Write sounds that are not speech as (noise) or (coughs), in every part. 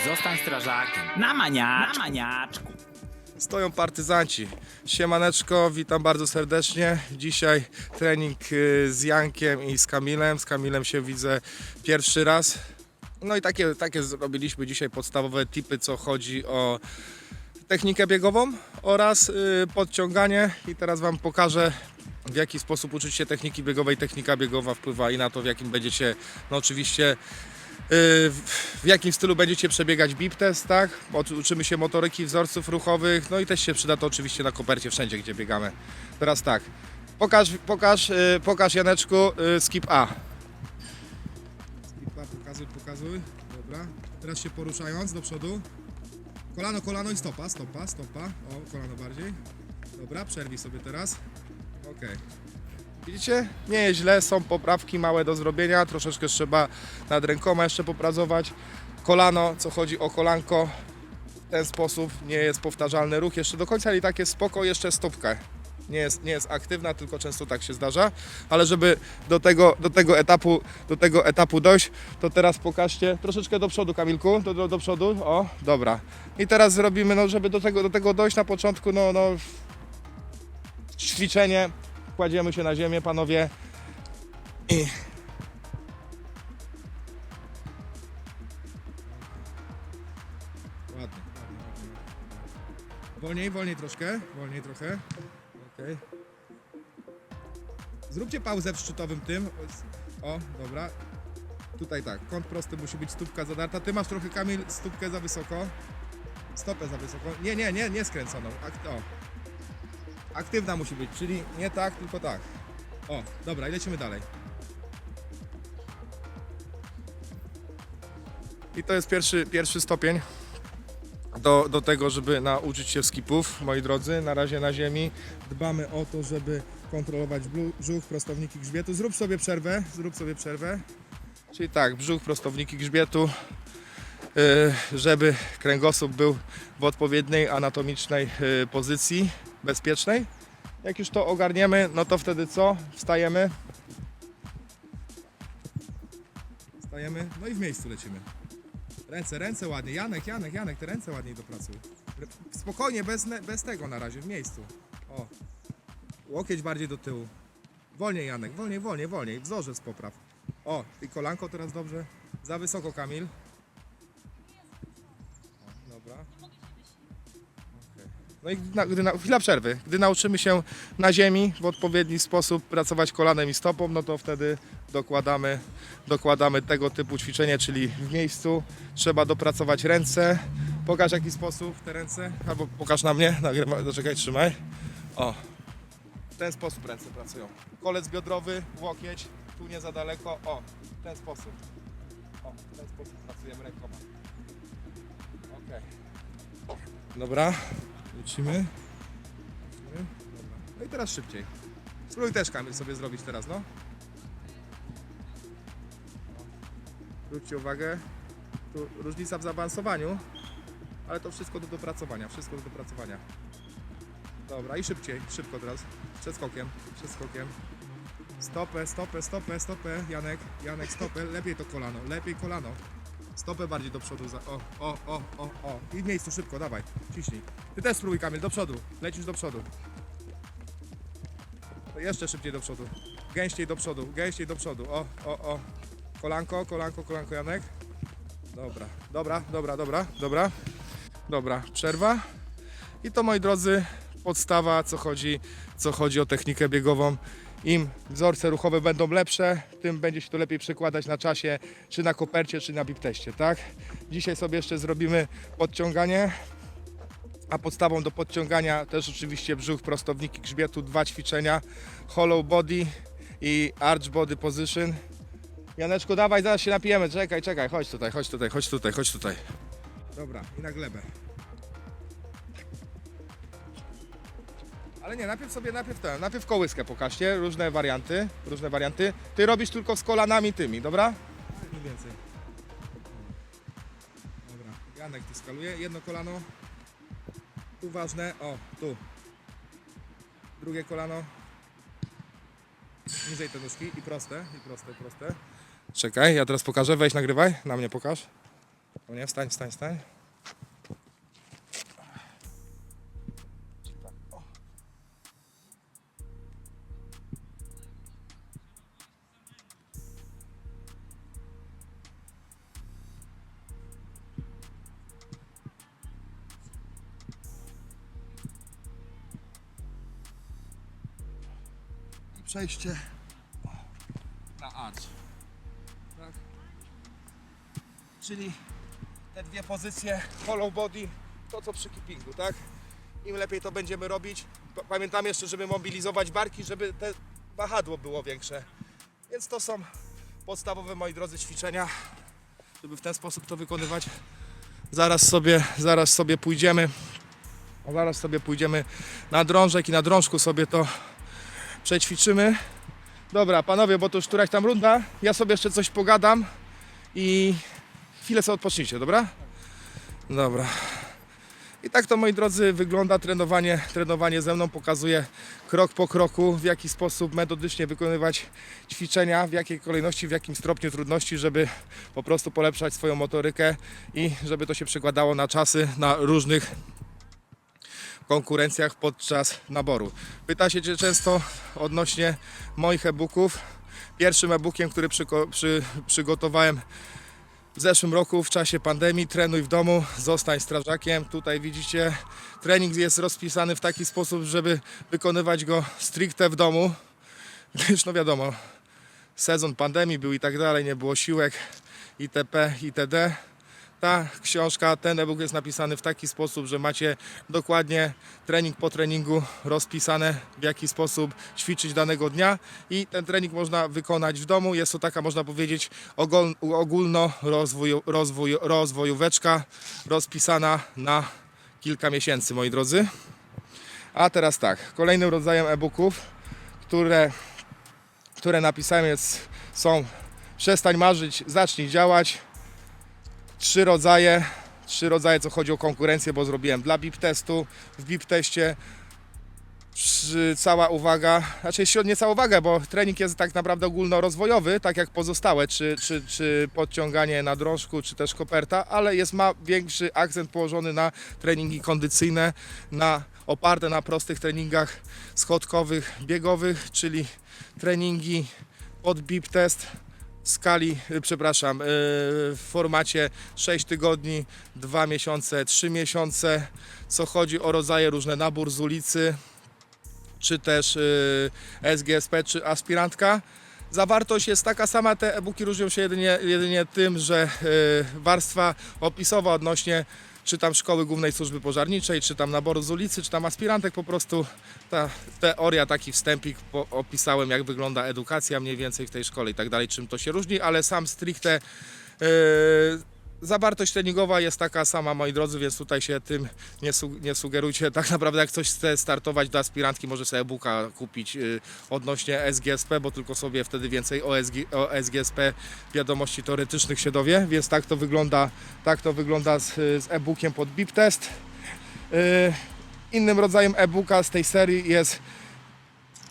Zostań strażakiem. Na maniaczku. Na maniaczku. Stoją partyzanci. Siemaneczko, witam bardzo serdecznie. Dzisiaj trening y, z Jankiem i z Kamilem. Z Kamilem się widzę pierwszy raz. No i takie, takie zrobiliśmy dzisiaj podstawowe tipy, co chodzi o technikę biegową oraz y, podciąganie. I teraz Wam pokażę, w jaki sposób uczyć się techniki biegowej. Technika biegowa wpływa i na to, w jakim będziecie, no oczywiście, w w jakim stylu będziecie przebiegać bip test, tak? Uczymy się motoryki, wzorców ruchowych, no i też się przyda to oczywiście na kopercie wszędzie, gdzie biegamy. Teraz tak, pokaż, pokaż, y, pokaż Janeczku y, skip A. Skip A, pokazuj, pokazuj, dobra. Teraz się poruszając do przodu. Kolano, kolano i stopa, stopa, stopa. O, kolano bardziej. Dobra, przerwij sobie teraz. Okej. Widzicie? Nie jest źle, są poprawki małe do zrobienia, troszeczkę trzeba nad rękoma jeszcze popracować. Kolano, co chodzi o kolanko, w ten sposób nie jest powtarzalny ruch jeszcze do końca, ale i tak jest spoko, jeszcze stopkę. Nie jest, nie jest aktywna, tylko często tak się zdarza, ale żeby do tego, do tego, etapu, do tego etapu dojść, to teraz pokażcie troszeczkę do przodu, Kamilku, do, do, do przodu, o, dobra. I teraz zrobimy, no żeby do tego, do tego dojść na początku, no, no ćwiczenie, kładziemy się na ziemię, panowie. I... Ładnie. Wolniej, wolniej troszkę, wolniej trochę. Okej. Zróbcie pauzę w szczytowym tym. O, dobra. Tutaj tak, kąt prosty musi być stópka zadarta. Ty masz trochę, Kamil, stópkę za wysoko. Stopę za wysoko. Nie, nie, nie, nie skręconą. O, Aktywna musi być, czyli nie tak, tylko tak. O, dobra, i lecimy dalej. I to jest pierwszy, pierwszy stopień do, do tego, żeby nauczyć się skipów, moi drodzy. Na razie na ziemi dbamy o to, żeby kontrolować brzuch, prostowniki grzbietu. Zrób sobie przerwę, zrób sobie przerwę. Czyli tak, brzuch, prostowniki grzbietu, yy, żeby kręgosłup był w odpowiedniej anatomicznej yy, pozycji, bezpiecznej. Jak już to ogarniemy, no to wtedy co? Wstajemy. Wstajemy, no i w miejscu lecimy. Ręce, ręce ładnie. Janek, Janek, Janek, te ręce ładniej dopracuj. Spokojnie, bez, bez tego na razie, w miejscu. O. Łokieć bardziej do tyłu. Wolniej, Janek, wolniej, wolniej, wolniej. Wzorzec popraw. O, i kolanko teraz dobrze. Za wysoko, Kamil. No i na, gdy na, chwila przerwy. Gdy nauczymy się na ziemi w odpowiedni sposób pracować kolanem i stopą, no to wtedy dokładamy, dokładamy tego typu ćwiczenie, czyli w miejscu trzeba dopracować ręce. Pokaż w jaki sposób te ręce, albo pokaż na mnie, nagrywa, zaczekaj, trzymaj. O, w ten sposób ręce pracują. Kolec biodrowy, łokieć, tu nie za daleko, o, w ten sposób. O, w ten sposób pracujemy rękoma. Okej. Dobra, Dobra. No i teraz szybciej. Spróbuj też Kamil sobie zrobić teraz, no. Zwróćcie uwagę, tu różnica w zaawansowaniu, ale to wszystko do dopracowania, wszystko do dopracowania. Dobra, i szybciej, szybko teraz, przed skokiem, przed skokiem. Stopę, stopę, stopę, stopę, Janek, Janek, stopę, lepiej to kolano, lepiej kolano. Stopę bardziej do przodu, za, o, o, o, o, o. I w miejscu, szybko, dawaj, ciśnij. Ty też spróbuj Kamil, do przodu, lecisz do przodu. Jeszcze szybciej do przodu, gęściej do przodu, gęściej do przodu, o, o, o. Kolanko, kolanko, kolanko Janek. Dobra, dobra, dobra, dobra, dobra. Dobra, przerwa. I to moi drodzy, podstawa, co chodzi, co chodzi o technikę biegową. Im wzorce ruchowe będą lepsze, tym będzie się to lepiej przekładać na czasie, czy na kopercie, czy na bipteście, tak? Dzisiaj sobie jeszcze zrobimy podciąganie, a podstawą do podciągania też oczywiście brzuch, prostowniki grzbietu, dwa ćwiczenia, hollow body i arch body position. Janeczku, dawaj, zaraz się napijemy. Czekaj, czekaj, chodź tutaj, chodź tutaj, chodź tutaj, chodź tutaj. Dobra, i na glebę. Ale nie, najpierw sobie, najpierw ten, najpierw kołyskę pokażcie, różne warianty, różne warianty. Ty robisz tylko z kolanami tymi, dobra? Mniej więcej. Dobra, Janek tu skaluje, jedno kolano. Tu ważne, o, tu. Drugie kolano. Niżej te nóżki i proste, i proste, proste. Czekaj, ja teraz pokażę, weź nagrywaj, na mnie pokaż. O nie, stań, stań, stań. I przejście na arch. Tak. Czyli te dwie pozycje hollow body, to co przy keepingu, tak? Im lepiej to będziemy robić. Pa- Pamiętam jeszcze, żeby mobilizować barki, żeby te wahadło było większe. Więc to są podstawowe, moi drodzy, ćwiczenia, żeby w ten sposób to wykonywać. Zaraz sobie, zaraz sobie pójdziemy. Zaraz sobie pójdziemy na drążek i na drążku sobie to przećwiczymy. Dobra, panowie, bo to już któraś tam runda. Ja sobie jeszcze coś pogadam i chwilę sobie odpocznijcie, dobra? Dobra. I tak to, moi drodzy, wygląda trenowanie, trenowanie ze mną. Pokazuję krok po kroku, w jaki sposób metodycznie wykonywać ćwiczenia, w jakiej kolejności, w jakim stopniu trudności, żeby po prostu polepszać swoją motorykę i żeby to się przekładało na czasy, na różnych konkurencjach podczas naboru. Pyta się Cię często odnośnie moich e-booków. Pierwszym e-bookiem, który przyko- przy, przygotowałem w zeszłym roku w czasie pandemii, trenuj w domu, zostań strażakiem. Tutaj widzicie, trening jest rozpisany w taki sposób, żeby wykonywać go stricte w domu, gdyż no wiadomo, sezon pandemii był i tak dalej, nie było siłek itp. itd. Ta książka, ten e-book jest napisany w taki sposób, że macie dokładnie trening po treningu rozpisane, w jaki sposób ćwiczyć danego dnia i ten trening można wykonać w domu. Jest to taka, można powiedzieć, ogólno rozwoju, rozwoju, rozwojóweczka rozpisana na kilka miesięcy, moi drodzy. A teraz tak, kolejnym rodzajem e-booków, które, które napisałem jest, są Przestań marzyć, zacznij działać, trzy rodzaje, trzy rodzaje, co chodzi o konkurencję, bo zrobiłem dla BIP testu, w BIP teście cała uwaga, znaczy nie cała uwaga, bo trening jest tak naprawdę ogólnorozwojowy, tak jak pozostałe, czy, czy, czy podciąganie na drążku, czy też koperta, ale jest ma większy akcent położony na treningi kondycyjne, na oparte na prostych treningach schodkowych, biegowych, czyli treningi pod BIP test skali, y, przepraszam, y, w formacie 6 tygodni, 2 miesiące, 3 miesiące, co chodzi o rodzaje różne nabór z ulicy, czy też y, SGSP, czy aspirantka. Zawartość jest taka sama, te e-booki różnią się jedynie, jedynie tym, że warstwa opisowa odnośnie czy tam szkoły głównej służby pożarniczej, czy tam naboru z ulicy, czy tam aspirantek, po prostu. Ta teoria, taki wstępik opisałem, jak wygląda edukacja mniej więcej w tej szkole i tak dalej, czym to się różni, ale sam stricte yy, zawartość treningowa jest taka sama, moi drodzy, więc tutaj się tym nie, su- nie sugerujcie. Tak naprawdę jak ktoś chce startować do aspirantki, może sobie e-booka kupić yy, odnośnie SGSP, bo tylko sobie wtedy więcej o, SG, o SGSP wiadomości teoretycznych się dowie, więc tak to wygląda, tak to wygląda z, z e-bookiem pod BIP test. Yy, Innym rodzajem e-booka z tej serii jest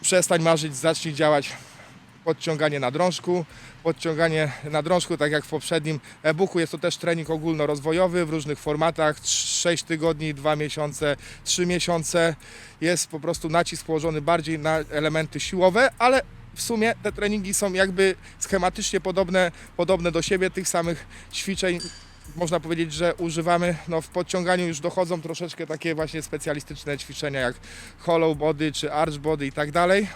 Przestań marzyć, zacznij działać. Podciąganie na drążku. Podciąganie na drążku, tak jak w poprzednim e-booku, jest to też trening ogólnorozwojowy w różnych formatach. 6 tygodni, 2 miesiące, 3 miesiące. Jest po prostu nacisk położony bardziej na elementy siłowe, ale w sumie te treningi są jakby schematycznie podobne, podobne do siebie, tych samych ćwiczeń można powiedzieć, że używamy, no w podciąganiu już dochodzą troszeczkę takie właśnie specjalistyczne ćwiczenia jak hollow body czy arch body i tak dalej.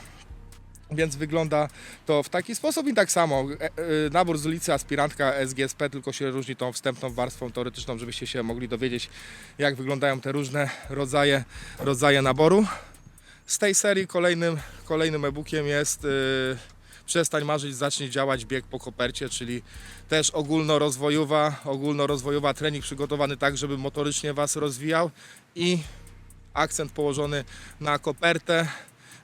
Więc wygląda to w taki sposób i tak samo. E, e, nabór z ulicy aspirantka SGSP tylko się różni tą wstępną warstwą teoretyczną, żebyście się mogli dowiedzieć jak wyglądają te różne rodzaje, rodzaje naboru. Z tej serii kolejnym, kolejnym e-bookiem jest yy, Przestań marzyć, zacznij działać bieg po kopercie, czyli też ogólnorozwojowa, ogólnorozwojowa trening przygotowany tak, żeby motorycznie Was rozwijał i akcent położony na kopertę,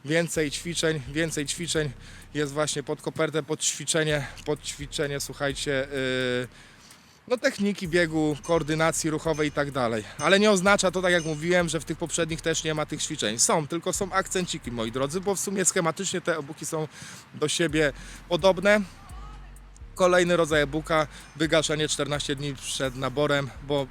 więcej ćwiczeń, więcej ćwiczeń jest właśnie pod kopertę, pod ćwiczenie, pod ćwiczenie, słuchajcie, yy, no techniki biegu, koordynacji ruchowej i tak dalej. Ale nie oznacza to, tak jak mówiłem, że w tych poprzednich też nie ma tych ćwiczeń. Są, tylko są akcenciki, moi drodzy, bo w sumie schematycznie te obuki są do siebie podobne. Kolejny rodzaj e-booka, wygaszenie 14 dni przed naborem, bo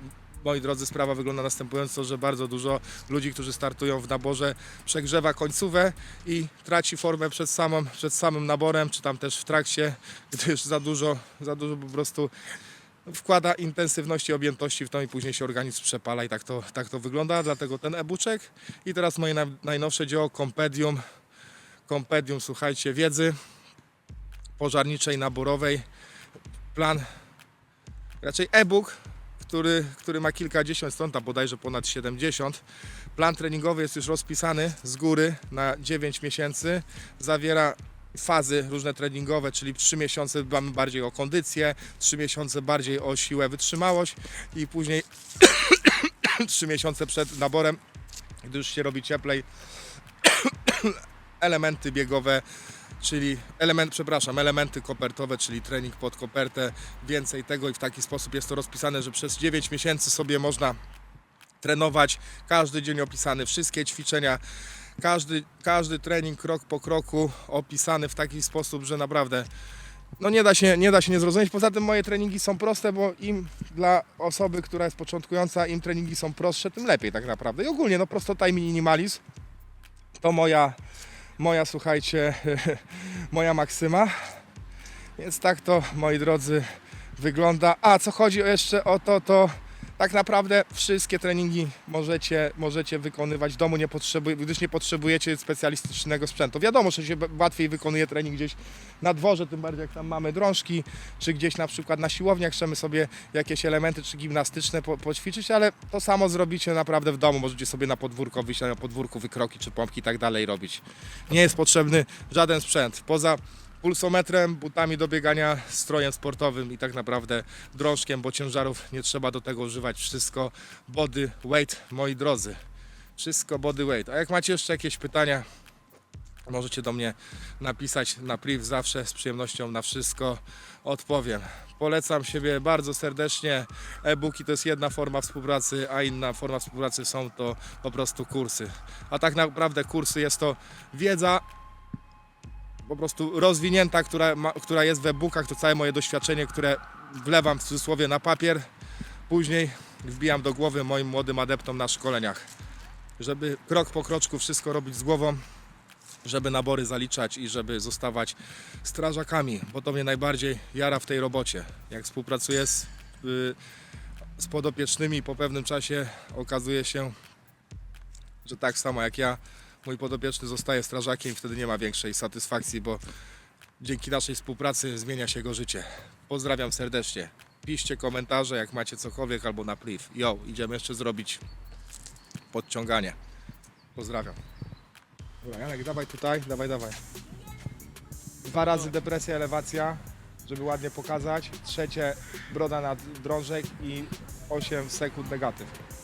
moi drodzy, sprawa wygląda następująco, że bardzo dużo ludzi, którzy startują w naborze, przegrzewa końcówę i traci formę przed, samą, przed samym naborem, czy tam też w trakcie, gdyż za dużo, za dużo po prostu wkłada intensywności, objętości w to i później się organizm przepala i tak to, tak to wygląda, dlatego ten e-booczek i teraz moje naj- najnowsze dzieło, Kompedium, Kompedium, słuchajcie, wiedzy pożarniczej, naborowej, plan, raczej e-book, który, który ma kilkadziesiąt stron, tam bodajże ponad 70. Plan treningowy jest już rozpisany z góry na 9 miesięcy. Zawiera fazy różne treningowe, czyli 3 miesiące dbamy bardziej o kondycję, 3 miesiące bardziej o siłę, wytrzymałość i później (coughs) 3 miesiące przed naborem, gdy już się robi cieplej, (coughs) elementy biegowe, czyli element, przepraszam, elementy kopertowe, czyli trening pod kopertę, więcej tego i w taki sposób jest to rozpisane, że przez 9 miesięcy sobie można trenować, każdy dzień opisany, wszystkie ćwiczenia, każdy, każdy trening krok po kroku opisany w taki sposób, że naprawdę no nie da, się, nie da się nie zrozumieć. Poza tym moje treningi są proste, bo im dla osoby, która jest początkująca, im treningi są prostsze, tym lepiej tak naprawdę. I ogólnie no prostota i minimalizm to moja, moja słuchajcie, (laughs) moja maksyma. Więc tak to, moi drodzy, wygląda. A co chodzi jeszcze o to, to tak naprawdę wszystkie treningi możecie, możecie wykonywać w domu, nie potrzebuj, gdyż nie potrzebujecie specjalistycznego sprzętu. Wiadomo, że się łatwiej wykonuje trening gdzieś na dworze, tym bardziej jak tam mamy drążki, czy gdzieś na przykład na siłowniach chcemy sobie jakieś elementy czy gimnastyczne po, poćwiczyć, ale to samo zrobicie naprawdę w domu. Możecie sobie na podwórko wyjść, na podwórku wykroki czy pompki i tak dalej robić. Nie jest potrzebny żaden sprzęt. Poza pulsometrem, butami do biegania, strojem sportowym i tak naprawdę drążkiem, bo ciężarów nie trzeba do tego używać. Wszystko body weight, moi drodzy. Wszystko body weight. A jak macie jeszcze jakieś pytania, możecie do mnie napisać na priv zawsze z przyjemnością na wszystko odpowiem. Polecam siebie bardzo serdecznie. E-booki to jest jedna forma współpracy, a inna forma współpracy są to po prostu kursy. A tak naprawdę kursy jest to wiedza po prostu rozwinięta, która, ma, która jest w e-bookach, to całe moje doświadczenie, które wlewam w cudzysłowie na papier, później wbijam do głowy moim młodym adeptom na szkoleniach, żeby krok po kroczku wszystko robić z głową, żeby nabory zaliczać i żeby zostawać strażakami, bo to mnie najbardziej jara w tej robocie. Jak współpracuję z, y, z podopiecznymi, po pewnym czasie okazuje się, że tak samo jak ja, mój podopieczny zostaje strażakiem wtedy nie ma większej satysfakcji, bo dzięki naszej współpracy zmienia się jego życie. Pozdrawiam serdecznie. Piszcie komentarze, jak macie cokolwiek albo na. Jo, idziemy jeszcze zrobić podciąganie. Pozdrawiam. Dobra, Janek, dawaj tutaj, dawaj, dawaj. Dwa razy depresja, elewacja, żeby ładnie pokazać. Trzecie broda na drążek i 8 sekund negatyw.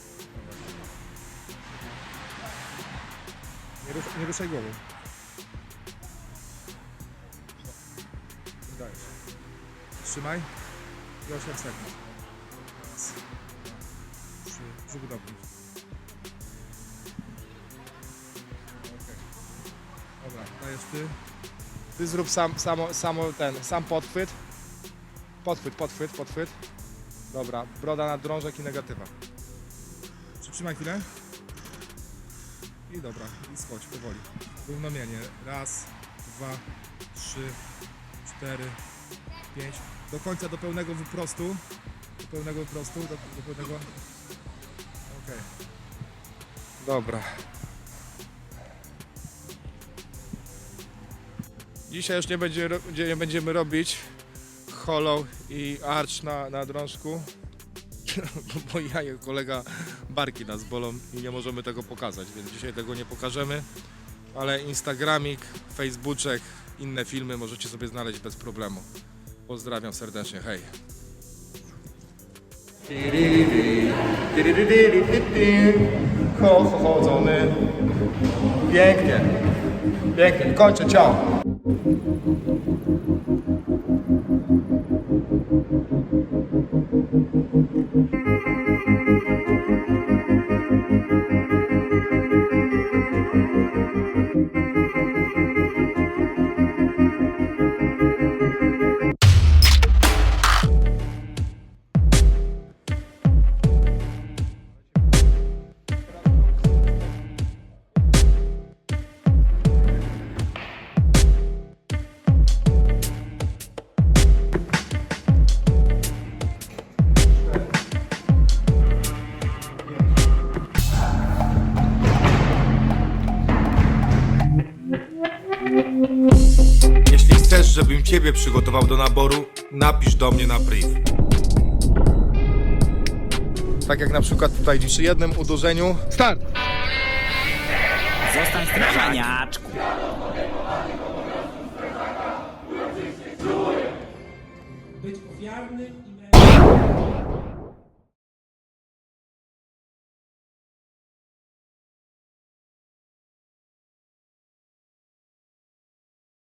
Nie, rus- nie ruszaj głową. Dajesz. Trzymaj i 8 sekund. Raz, trzy, brzuch dobry. Okej. Dobra, dajesz ty. Ty zrób sam, samo, samo ten, sam podchwyt. Podchwyt, podchwyt, podchwyt. Dobra, broda na drążek i negatywa. Przytrzymaj chwilę. I dobra, i schodź powoli. Równomiennie. Raz, dwa, trzy, cztery, pięć. Do końca do pełnego wyprostu. Do pełnego wyprostu, do, do pełnego. Okej. Dobra. Dzisiaj już nie, będzie, nie będziemy robić hollow i arch na, na drążku, (laughs) bo ja kolega barki nas bolą i nie możemy tego pokazać, więc dzisiaj tego nie pokażemy, ale Instagramik, Facebooczek, inne filmy możecie sobie znaleźć bez problemu. Pozdrawiam serdecznie, hej. Chodzony. Pięknie. Pięknie. Kończę, ciao. Żebym ciebie przygotował do naboru, napisz do mnie na priv. Tak jak na przykład tutaj przy jednym uderzeniu. Start! Zostań strażakiem. Maniaczku. być ofiarnym